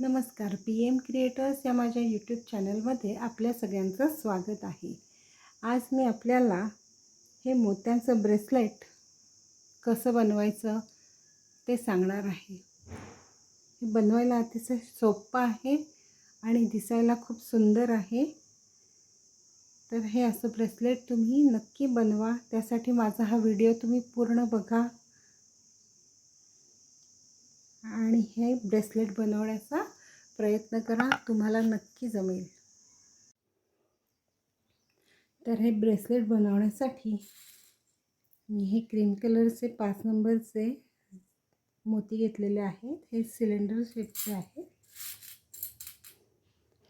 नमस्कार. P M creators या माझ्या यूट्यूब चॅनलमध्ये आपल्या सगळ्यांचं स्वागत आहे. आज मी आपल्याला हे मोत्यांचं ब्रेसलेट कसं बनवायचं ते सांगणार आहे. हे बनवायला अतिशय सोपं आहे आणि दिसायला खूप सुंदर आहे. तर हे असं ब्रेसलेट तुम्ही नक्की बनवा. त्यासाठी माझा हा व्हिडिओ तुम्ही पूर्ण बघा. आणि हे ब्रेसलेट बनवण्याचा प्रयत्न करा तुम्हाला नक्की जमेल. तर हे ब्रेसलेट बनवण्यासाठी मी हे क्रीम कलरचे पाच नंबरचे मोती घेतलेले आहेत. हे सिलेंडर शेपचे आहेत.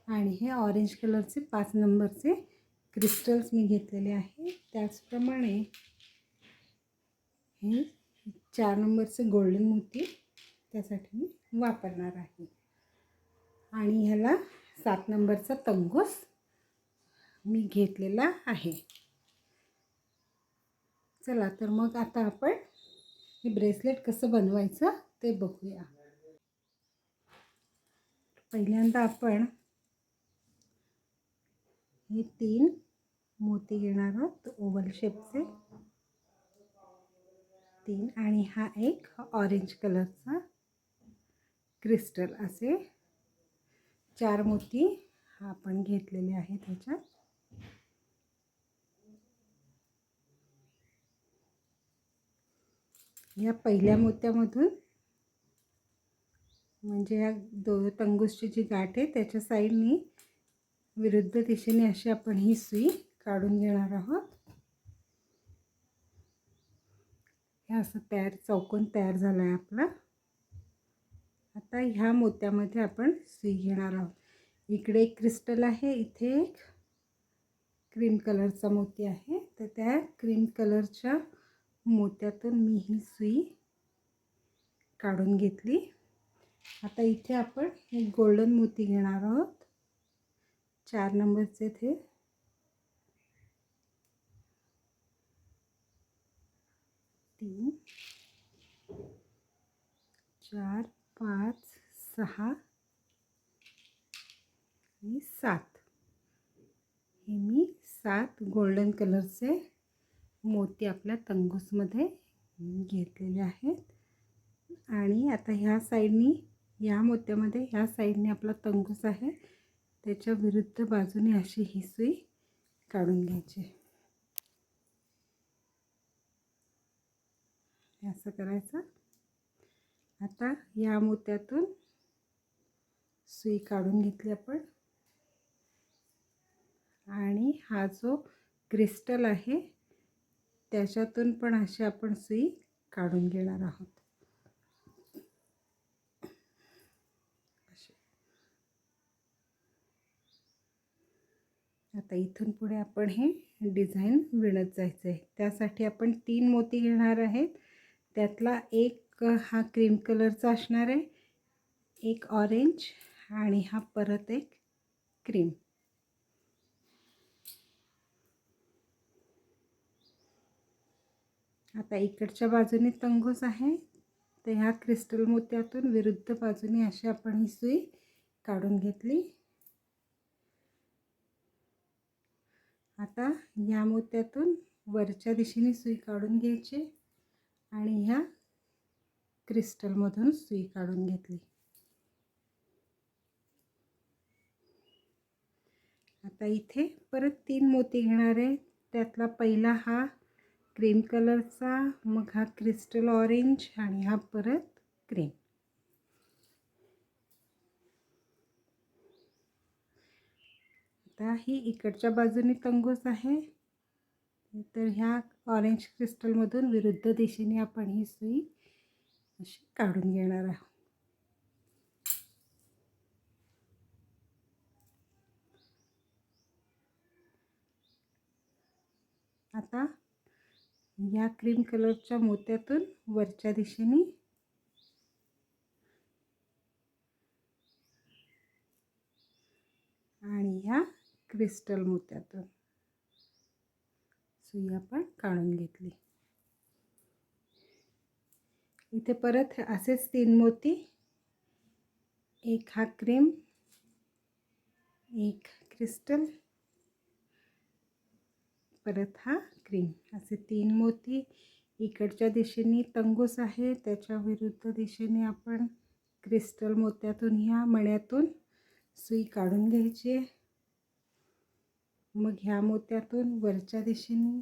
आणि हे ऑरेंज कलरचे पाच नंबरचे क्रिस्टल्स मी घेतलेले आहे त्याचप्रमाणे हे चार नंबरचे गोल्डन मोती त्यासाठी मी वापरणार आहे. आणि ह्याला सात नंबरचा तंगूस मी घेतलेला आहे. चला तर मग आता आपण हे ब्रेसलेट कसं बनवायचं ते बघूया. पहिल्यांदा आपण हे तीन मोती घेणार आहोत ओव्हल शेपचे तीन आणि हा एक ऑरेंज कलरचा क्रिस्टल असे चार मोती हा आपण घेतलेले आहेत ह्याच्यात. या पहिल्या मोत्यामधून म्हणजे या दो तंगूसची जी गाठ आहे त्याच्या साईडनी विरुद्ध दिशेने अशी आपण ही सुई काढून घेणार आहोत. हे असं तयार चौकोन तयार झाला आहे आपला. आता ह्या मोत्यामध्ये आपण सुई घेणार आहोत. इकडे एक क्रिस्टल आहे इथे एक क्रीम कलरचा मोती आहे. तर त्या क्रीम कलरच्या मोत्यातून मी ही सुई काढून घेतली. आता इथे आपण एक गोल्डन मोती घेणार आहोत. चार नंबरचे ते तीन चार पाच सहा आणि सात. हे मी सात गोल्डन कलरचे मोती आपल्या तंगूसमध्ये घेतलेले आहेत. आणि आता ह्या साईडनी या मोत्यामध्ये ह्या साईडने आपला तंगूस आहे. त्याच्या विरुद्ध बाजूने अशी ही सुई काढून घ्यायची. असं करायचं. आता या मोत्यातून सुई काढून घेतली आपण. आणि हा जो क्रिस्टल आहे त्याच्यातून पण अशी आपण सुई काढून घेणार आहोत. आता इथून पुढे आपण हे डिझाईन विणत जायचं आहे त्यासाठी आपण तीन मोती घेणार आहेत. त्यातला एक हा क्रीम कलरचा असणार आहे. एक ऑरेंज आणि हा परत एक क्रीम. आता इकडच्या बाजूने तंगूस आहे. तर ह्या क्रिस्टल मोत्यातून विरुद्ध बाजूने अशी आपण ही सुई काढून घेतली. आता या मोत्यातून वरच्या दिशेने सुई काढून घ्यायची आणि ह्या क्रिस्टलमधून सुई काढून घेतली. आता इथे परत तीन मोती घेणार आहे. त्यातला पहिला हा क्रीम कलरचा मग हा क्रिस्टल ऑरेंज आणि हा परत क्रीम. आता ही इकडच्या बाजूने तंगूस आहे. तर ह्या ऑरेंज क्रिस्टलमधून विरुद्ध दिशेने आपण ही सुई अशी काढून घेणार आहोत आता या क्रीम कलरच्या मोत्यातून वरच्या दिशेने आणि ह्या क्रिस्टल मोत्यातून. सुई आपण काढून घेतली. इथे परत असेच तीन मोती. एक हा क्रीम एक क्रिस्टल परत हा क्रीम असे तीन मोती. इकडच्या दिशेने तंगूस आहे. त्याच्या विरुद्ध दिशेने आपण क्रिस्टल मोत्यातून ह्या मण्यातून सुई काढून घ्यायची आहे. मग ह्या मोत्यातून वरच्या दिशेने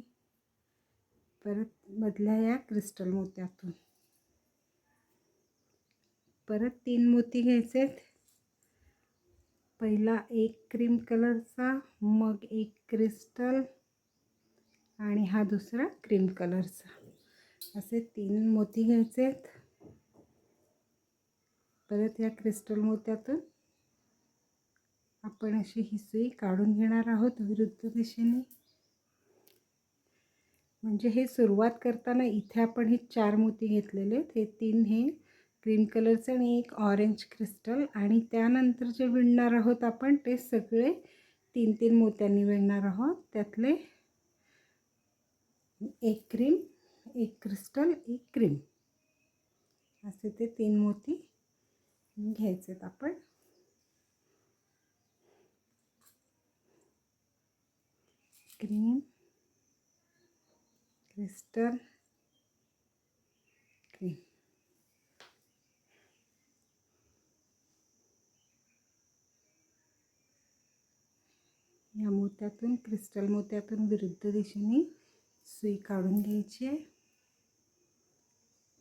परत मधल्या या क्रिस्टल मोत्यातून. परत तीन मोती घ्यायचे आहेत पहिला एक क्रीम कलरचा मग एक क्रिस्टल आणि हा दुसरा क्रीम कलरचा. असे तीन मोती घ्यायचे आहेत परत या क्रिस्टल मोत्यातून आपण अशी ही सुई काढून घेणार आहोत विरुद्ध दिशेने. म्हणजे हे सुरुवात करताना इथे आपण हे चार मोती घेतलेले आहेत. हे तीन हे क्रीम कलरचं आणि एक ऑरेंज क्रिस्टल आणि त्यानंतर जे विणणार आहोत आपण ते सगळे तीन तीन मोत्यांनी विणणार आहोत. त्यातले एक क्रीम एक क्रिस्टल एक क्रीम. असे ते तीन मोती घ्यायचेत आपण. Cream crystal cream. या मोत्यातून क्रिस्टल मोत्यातून विरुद्ध दिशेने सुई काढून घ्यायची आहे.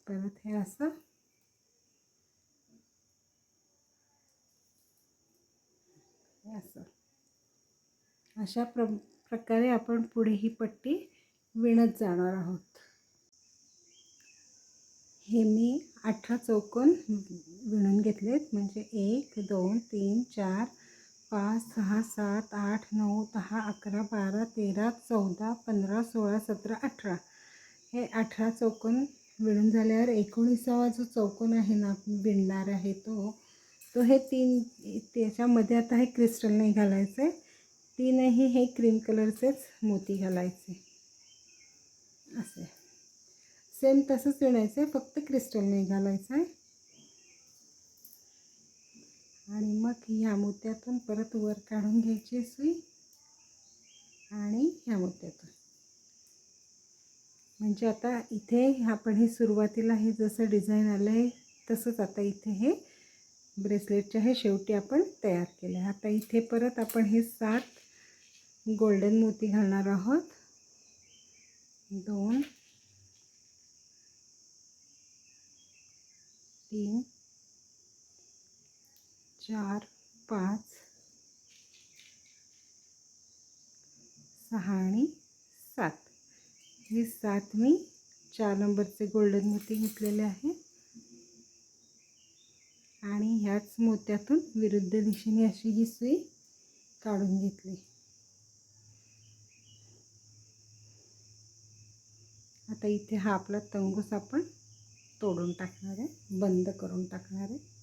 परत हे असं. असं. अशा प्र प्रकारे आपण पुढे ही पट्टी विणत जाणार आहोत. हे मी अठरा चौकोन विणून घेतलेत. म्हणजे एक दोन तीन चार पाच सहा सात आठ नऊ दहा अकरा बारा तेरा चौदा पंधरा सोळा सतरा अठरा. हे अठरा चौकोन विणून झाल्यावर एकोणीसावा जो चौकोन आहे ना विणणार आहे तो तो हे तीन त्याच्यामध्ये आता हे क्रिस्टल नाही घालायचं आहे तीनही हे क्रीम कलरचेच मोती घालायचे. असे. सेम तसंच विणायचं आहे फक्त क्रिस्टल नाही घालायचं आहे आणि मग ह्या मोत्यातून परत वर काढून घ्यायची सुई आणि ह्या मोत्यातून म्हणजे आता इथे आपण हे सुरुवातीला हे जसं डिझाईन आलं आहे तसंच आता इथे हे ब्रेसलेटच्या हे शेवटी आपण तयार केले आता इथे परत आपण हे सात गोल्डन मोती घालणार आहोत. दोन तीन चार पाच सहा आणि सात. हे सात मी चार नंबरचे गोल्डन मोती घेतलेले आहे. आणि ह्याच मोत्यातून विरुद्ध दिशेने अशी ही सुई काढून घेतली. आता इथे हा आपला तंगूस आपण तोडून टाकणार आहे बंद करून टाकणार आहे.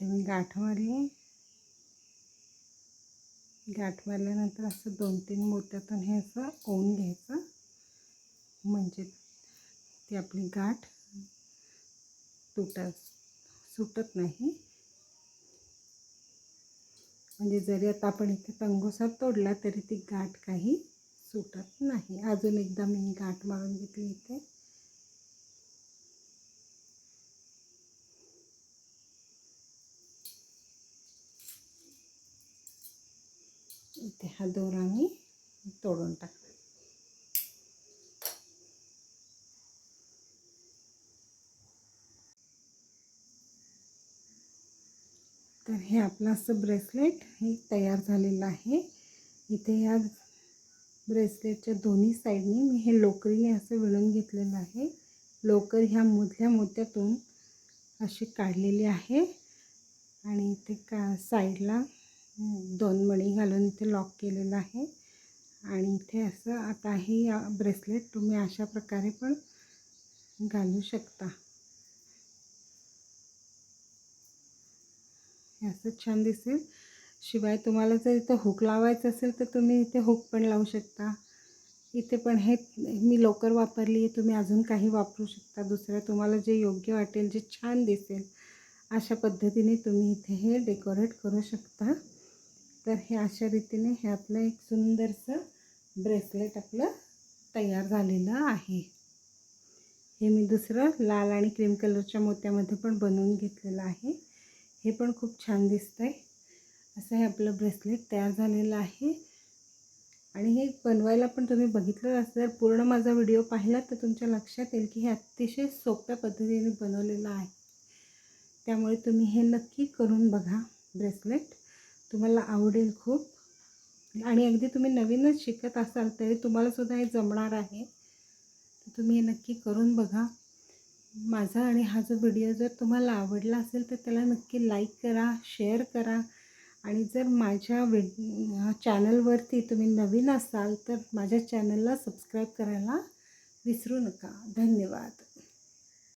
इथे मी गाठ मारली. गाठ मारल्यानंतर असं दोन तीन मोत्यातून हे असं ओवून घ्यायचं. म्हणजे ती आपली गाठ तुटत सुटत नाही. म्हणजे जरी आता आपण इथे तंगोसा तोडला तरी ती गाठ काही सुटत नाही. अजून एकदा मी गाठ मारून घेतली इथे. इथे हा दोरा मी तोडून टाकला तर हे आपलं असं ब्रेसलेट हे तयार झालेलं आहे. इथे या ब्रेसलेटच्या दोन्ही साईडनी मी हे लोकरीने असं विणून घेतलेलं आहे. लोकर ह्या मधल्या मोत्यातून अशी काढलेली आहे. आणि इथे का साईडला दोन मणी घालून इथे लॉक केलेलं आहे. आणि इथे असं आता हे ब्रेसलेट तुम्ही अशा प्रकारे पण घालू शकता. हे असं छान दिसेल. शिवाय तुम्हाला जर इथं हुक लावायचं असेल तर तुम्ही इथे हुक पण लावू शकता. इथे पण हे मी लोकर वापरली आहे तुम्ही अजून काही वापरू शकता. दुसरं तुम्हाला जे योग्य वाटेल जे छान दिसेल अशा पद्धतीने तुम्ही इथे हे डेकोरेट करू शकता. तर हे अशा रीतीने हे आपलं एक सुंदरसं ब्रेसलेट आपलं तयार झालेलं आहे. हे मी दुसरं लाल आणि क्रीम कलरच्या मोत्यामध्ये पण बनवून घेतलेलं आहे. हे पण खूप छान दिसतं आहे असं हे आपलं ब्रेसलेट तयार झालेलं आहे. आणि हे बनवायला पण तुम्ही बघितलं असं जर पूर्ण माझा व्हिडिओ पाहिला तर तुमच्या लक्षात येईल की हे अतिशय सोप्या पद्धतीने बनवलेलं आहे. त्यामुळे तुम्ही हे नक्की करून बघा ब्रेसलेट. तुम्हाला आवडेल खूप. आणि अगदी तुम्ही नवीनच शिकत असाल तरी तुम्हालासुद्धा हे जमणार आहे. तर तुम्ही हे नक्की करून बघा. माझा आणि हा जो व्हिडिओ जर तुम्हाला आवडला असेल तर त्याला नक्की लाईक करा शेअर करा. आणि जर माझ्या व्हि चॅनलवरती तुम्ही नवीन असाल तर माझ्या चॅनलला सबस्क्राईब करायला विसरू नका. धन्यवाद.